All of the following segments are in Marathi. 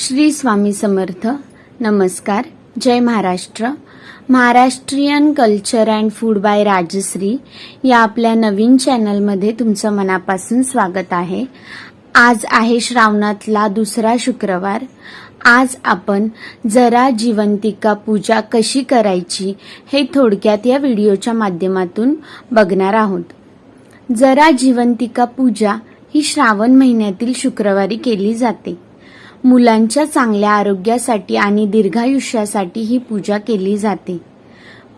श्री स्वामी समर्थ. नमस्कार. जय Maharashtra. Maharashtrian culture and food by Rajshri या आपल्या नवीन चॅनलमध्ये तुमचं मनापासून स्वागत आहे. आज आहे श्रावणातला दुसरा शुक्रवार. आज आपण जरा जिवंतिका पूजा कशी करायची हे थोडक्यात या व्हिडिओच्या माध्यमातून बघणार आहोत. जरा जिवंतिका पूजा ही श्रावण महिन्यातील शुक्रवारी केली जाते. मुलांच्या चांगल्या आरोग्यासाठी आणि दीर्घायुष्यासाठी ही पूजा केली जाते.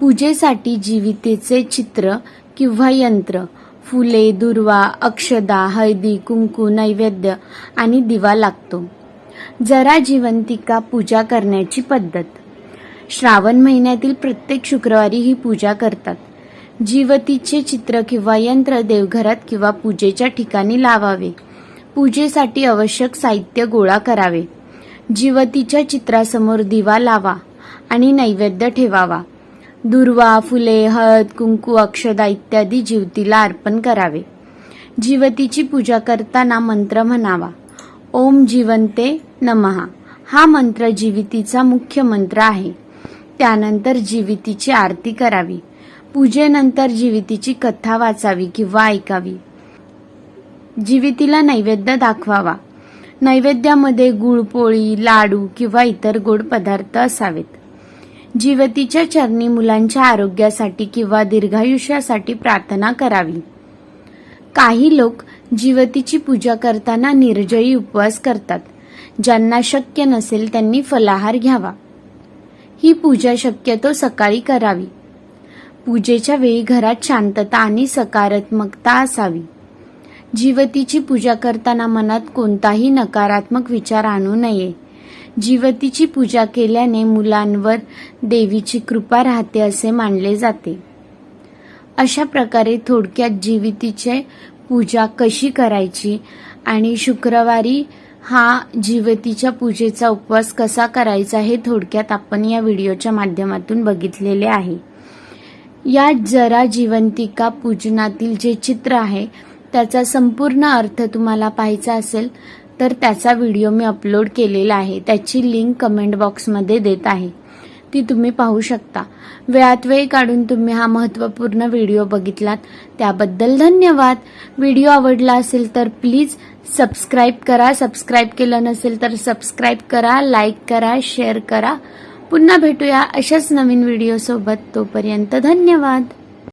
पूजेसाठी जीवितेचे चित्र किंवा यंत्र फुले दुर्वा अक्षदा हळदी कुंकू नैवेद्य आणि दिवा लागतो. जरा जिवंतिका पूजा करण्याची पद्धत. श्रावण महिन्यातील प्रत्येक शुक्रवारी ही पूजा करतात. जीवतीचे चित्र किंवा यंत्र देवघरात किंवा पूजेच्या ठिकाणी लावावे. पूजेसाठी आवश्यक साहित्य गोळा करावे. जिवतीच्या चित्रासमोर दिवा लावा आणि नैवेद्य ठेवावा. दुर्वा फुले हळद कुंकू अक्षदा इत्यादी जीवतीला अर्पण करावे. जीवतीची पूजा करताना मंत्र म्हणावा. ओम जीवंते नमहा हा मंत्र जीवितीचा मुख्य मंत्र आहे. त्यानंतर जीवितीची आरती करावी. पूजेनंतर जीवितीची कथा वाचावी किंवा ऐकावी. जीवितीला नैवेद्य दाखवावा. नैवेद्यामध्ये गुळपोळी लाडू किंवा इतर गोड पदार्थ असावेत. जीवतीच्या चरणी मुलांच्या आरोग्यासाठी किंवा दीर्घायुष्यासाठी प्रार्थना करावी. काही लोक जीवतीची पूजा करताना निर्जयी उपवास करतात. ज्यांना शक्य नसेल त्यांनी फलाहार घ्यावा. ही पूजा शक्यतो सकाळी करावी. पूजेच्या वेळी घरात शांतता आणि सकारात्मकता असावी. जीवतीची पूजा करताना मनात कोणताही नकारात्मक विचार आणू नये. जीवतीची पूजा केल्याने मुलांवर देवीची कृपा राहते असे मानले जाते. अशा प्रकारे थोडक्यात जीवितीचे पूजा कशी करायची आणि शुक्रवारी हा जीवतीच्या पूजेचा उपवास कसा करायचा हे थोडक्यात आपण या व्हिडिओच्या माध्यमातून बघितलेले आहे. या जरा जिवंतिका पूजनातील जे चित्र आहे त्याचा संपूर्ण अर्थ तुम्हाला पाहायचा असेल तर त्याचा व्हिडिओ मी अपलोड केलेला आहे. त्याची लिंक कमेंट बॉक्समध्ये देत आहे. ती तुम्ही पाहू शकता. वेळात वेळ काढून तुम्ही हा महत्त्वपूर्ण व्हिडिओ बघितलात. त्याबद्दल धन्यवाद. व्हिडिओ आवडला असेल तर प्लीज सबस्क्राईब करा. सबस्क्राईब केलं नसेल तर सबस्क्राईब करा लाईक करा शेअर करा. पुन्हा भेटूया अशाच नवीन व्हिडिओसोबत. तोपर्यंत धन्यवाद.